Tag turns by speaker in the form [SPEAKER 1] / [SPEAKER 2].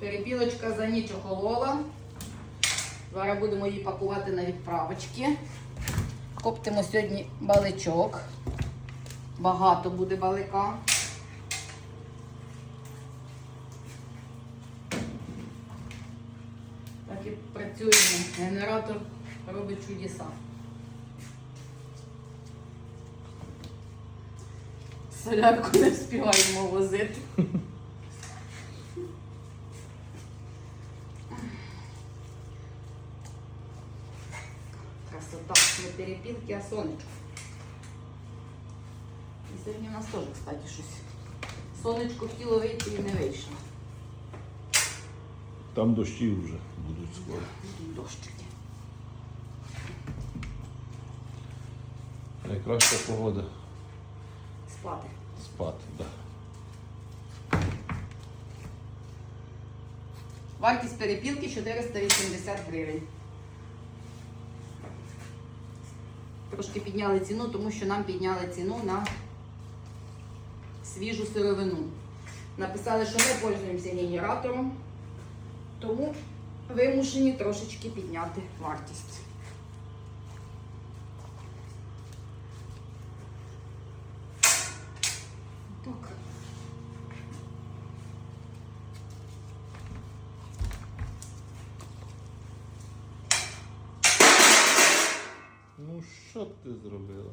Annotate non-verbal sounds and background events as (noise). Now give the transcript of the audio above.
[SPEAKER 1] Перепілочка за ніч охолола. Зараз будемо її пакувати на відправочки. Коптимо сьогодні баличок. Багато буде балика. Так і працюємо. Генератор робить чудеса. Солярку не встигаємо возити. (laughs) Красота. Не перепілки, а сонечко. І сьогодні у нас теж, кстати, щось. Сонечко хотіло вийти і не вийшло.
[SPEAKER 2] Там дощі вже будуть скоро.
[SPEAKER 1] Дощики.
[SPEAKER 2] Найкраща погода
[SPEAKER 1] Спати.
[SPEAKER 2] спати. Да.
[SPEAKER 1] Вартість перепілки 480 гривень. Трошки підняли ціну, тому що нам підняли ціну на свіжу сировину. Написали, що ми пользуємося генератором, тому вимушені трошечки підняти вартість. Так.
[SPEAKER 2] Ну що ти зробила?